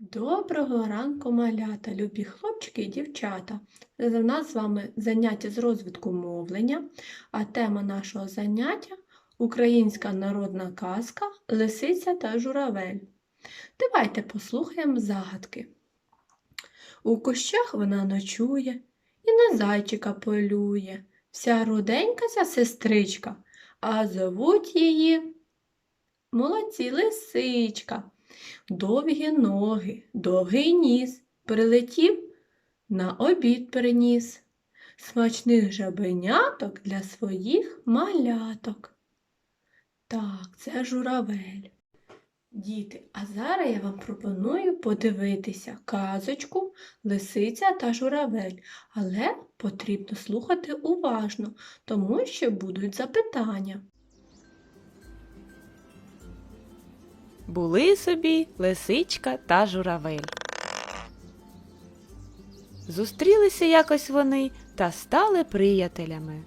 Доброго ранку, малята, любі хлопчики і дівчата. У нас з вами заняття з розвитку мовлення, а тема нашого заняття українська народна казка Лисиця та журавель. Давайте послухаємо загадки. У кущах вона ночує і на зайчика полює. Вся руденька ця сестричка, а зовуть її молодці лисичка. Довгі ноги, довгий ніс, прилетів, на обід приніс. Смачних жабеняток для своїх маляток. Так, це журавель. Діти, а зараз я вам пропоную подивитися казочку Лисиця та журавель, але потрібно слухати уважно, тому що будуть запитання. Були собі лисичка та журавель. Зустрілися якось вони та стали приятелями.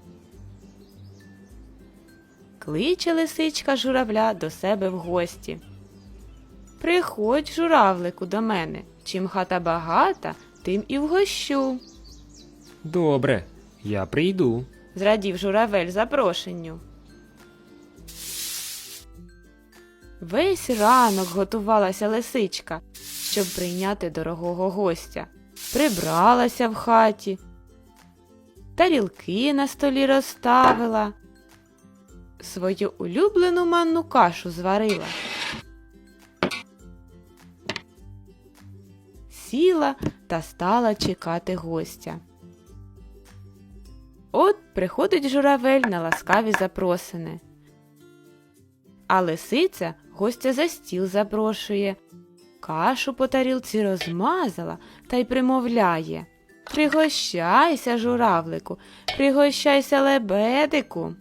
Кличе лисичка журавля до себе в гості. Приходь, журавлику, до мене. Чим хата багата, тим і вгощу. Добре, я прийду. зрадів журавель запрошенню. Весь ранок готувалася лисичка, щоб прийняти дорогого гостя. Прибралася в хаті, тарілки на столі розставила, свою улюблену манну кашу зварила. Сіла та стала чекати гостя. От приходить журавель на ласкаві запросини. А лисиця гостя за стіл запрошує, кашу по тарілці розмазала та й примовляє Пригощайся, журавлику, пригощайся лебедику.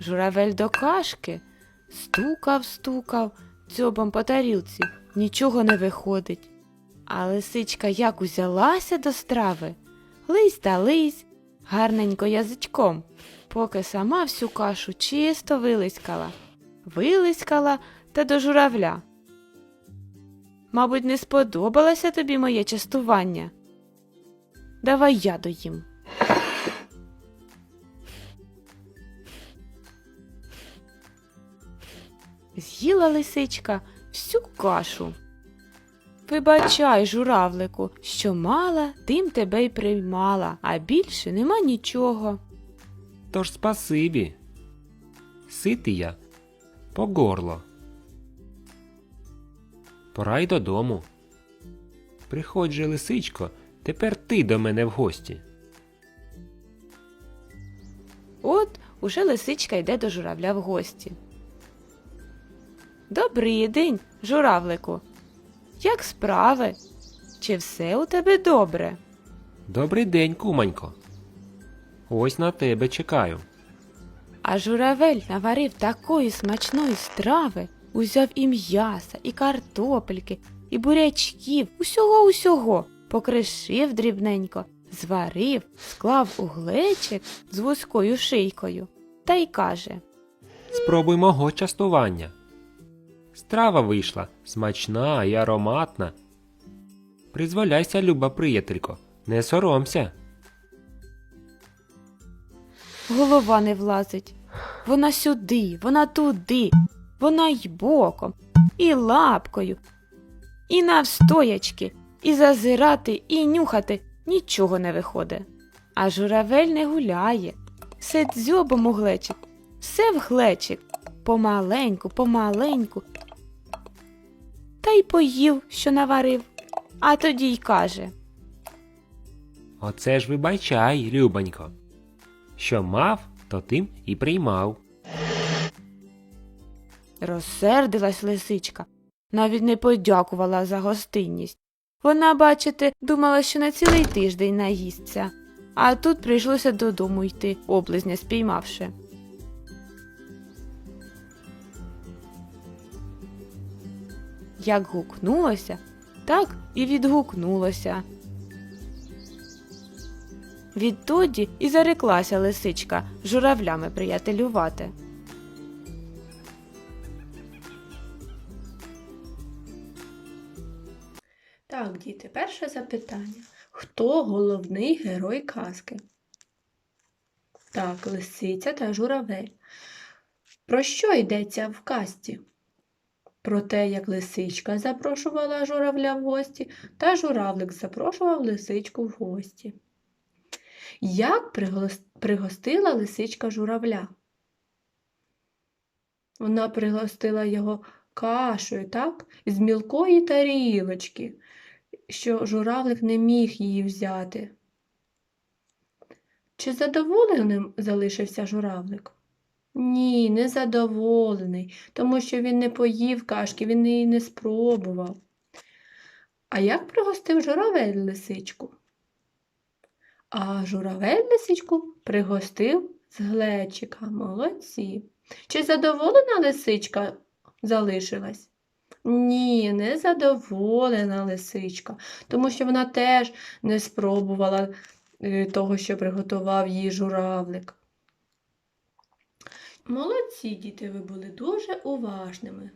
Журавель до кашки стукав, стукав дзьобом по тарілці, нічого не виходить. А лисичка як узялася до страви, лись та лись, гарненько язичком, поки сама всю кашу чисто вилискала, вилискала та до журавля. Мабуть, не сподобалося тобі моє частування. Давай я доїм. З'їла лисичка всю кашу. Вибачай, журавлику, що мала, тим тебе й приймала, а більше нема нічого. Тож спасибі. Ситий я по горло. Пора й додому. Приходь же, лисичко, тепер ти до мене в гості. От уже лисичка йде до журавля в гості. Добрий день, журавлику. Як справи? Чи все у тебе добре? Добрий день, куманько. Ось на тебе чекаю. А журавель наварив такої смачної страви, узяв і м'яса, і картопельки, і бурячків, усього усього, покришив дрібненько, зварив, склав у глечик з вузькою шийкою та й каже Спробуй мого частування. Страва вийшла смачна і ароматна. Призволяйся, люба приятелько, не соромся. Голова не влазить. Вона сюди, вона туди, вона й боком, і лапкою, і навстоячки, і зазирати, і нюхати нічого не виходить. А журавель не гуляє, все дзьобом у глечик, все в глечик, помаленьку, помаленьку. Й поїв, що наварив, а тоді й каже. Оце ж вибачай, любонько. Що мав, то тим і приймав. Розсердилась лисичка, навіть не подякувала за гостинність. Вона, бачите, думала, що на цілий тиждень наїсться, а тут прийшлося додому йти, облизня спіймавши. Як гукнулося, Так і відгукнулося. Відтоді і зареклася лисичка журавлями приятелювати. Так, діти, перше запитання. Хто головний герой казки? Так, лисиця та журавель. Про що йдеться в казці? Про те, як лисичка запрошувала журавля в гості, та журавлик запрошував лисичку в гості. Як пригостила лисичка журавля? Вона пригостила його кашею, так, з мілкої тарілочки що журавлик не міг її взяти. Чи задоволеним залишився журавлик? Ні, не задоволений, тому що він не поїв кашки, він її не спробував. А як пригостив журавель лисичку? А журавель лисичку пригостив з глечика. Молодці. Чи задоволена лисичка залишилась? Ні, не задоволена лисичка, тому що вона теж не спробувала е, того, що приготував їй журавлик. Молодці, діти, ви були дуже уважними.